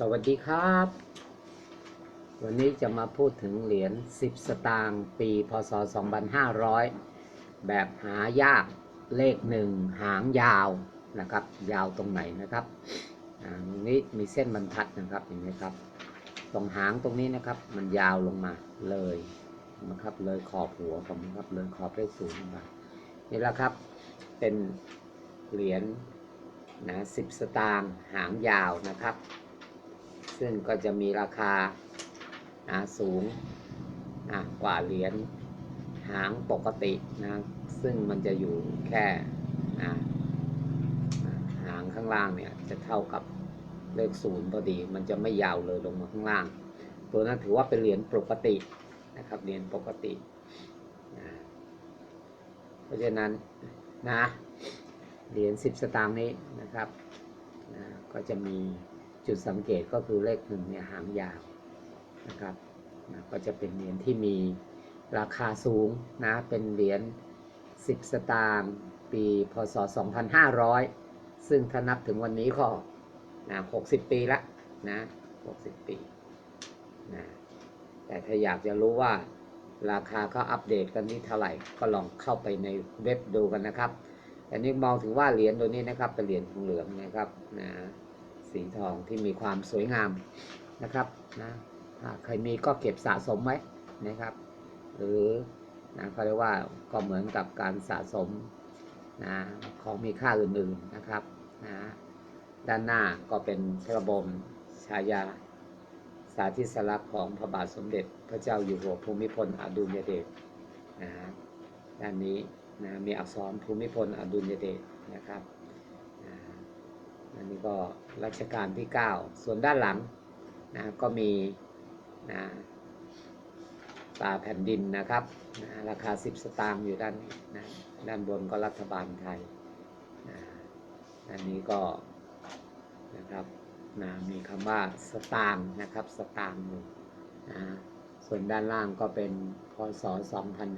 สวัสดีครับ วันนี้จะมาพูดถึงเหรียญ 10 สตางค์ปี พศ 2500 แบบหายากเลขหนึ่งหางยาวนะครับ ยาวตรงไหนนะครับอ่าตรงนี้มีเส้นบรรทัดนะครับเห็นไหมครับ ตรงหางตรงนี้นะครับ มันยาวลงมาเลยนะครับ เลยขอบหัวผมนะครับเลยขอบเลขศูนย์ลงมานี่แหละครับ เป็นเหรียญนะ10สตางค์หางยาวนะครับ ซึ่งก็จะมีราคานะสูงนะกว่าเหรียญหางปกตินะซึ่งมันจะอยู่แค่นะหางข้างล่างเนี่ยจะเท่ากับเลขศูนย์พอดี มันจะไม่ยาวเลยลงมาข้างล่าง ตัวนั้นถือว่าเป็นเหรียญปกตินะครับเหรียญปกตินะเพราะฉะนั้นนะเหรียญ10สตางค์นี้นะครับนะก็จะมี จุดสังเกตก็คือเลขหนึ่งเนี่ยหางยาวนะครับนะก็จะเป็นเหรียญที่มีราคาสูงนะเป็นเหรียญ10 สตางค์ปีพศ 2500 ซึ่งถ้านับถึงวันนี้ก็นะ60 ปีละนะ60 ปีนะแต่ถ้าอยากจะรู้ว่าราคาเขาอัปเดตกันที่เท่าไหร่ก็ลองเข้าไปในเว็บดูกันนะครับ แต่นี่มองถึงว่าเหรียญตัวนี้นะครับเป็นเหรียญทองเหลืองนะครับนะ สีทองที่มีความสวยงามนะครับนะถ้าใครมีก็เก็บสะสมไว้นะครับ หรือนะเขาเรียกว่าก็เหมือนกับการสะสมนะของมีค่าอื่นๆนะครับนะด้านหน้าก็เป็นพระบรมฉายา สาธิสลักษณ์ของพระบาทสมเด็จพระเจ้าอยู่หัวภูมิพลอดุลยเดชนะฮะด้านนี้นะมีอักษรภูมิพลอดุลยเดชนะครับ ก็รัชกาลที่ 9 ส่วนด้านหลังนะก็มีนะตราแผ่นดินนะครับนะราคา 10 สตางค์อยู่ด้านนี้นะด้านบนก็รัฐบาลไทยนะอันนี้ก็นะครับนะมีคำว่าสตางค์นะครับ สตางค์อยู่นะส่วนด้านล่างก็เป็นพศ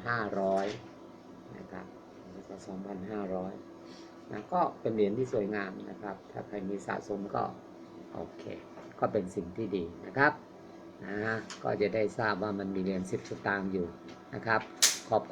2500 นะครับพศ 2500 นะก็เป็นเหรียญที่สวยงามนะครับ ถ้าใครมีสะสมก็โอเค ก็เป็นสิ่งที่ดีนะครับนะก็จะได้ทราบว่ามันมีเหรียญ10 สตางค์อยู่นะครับ ขอบคุณ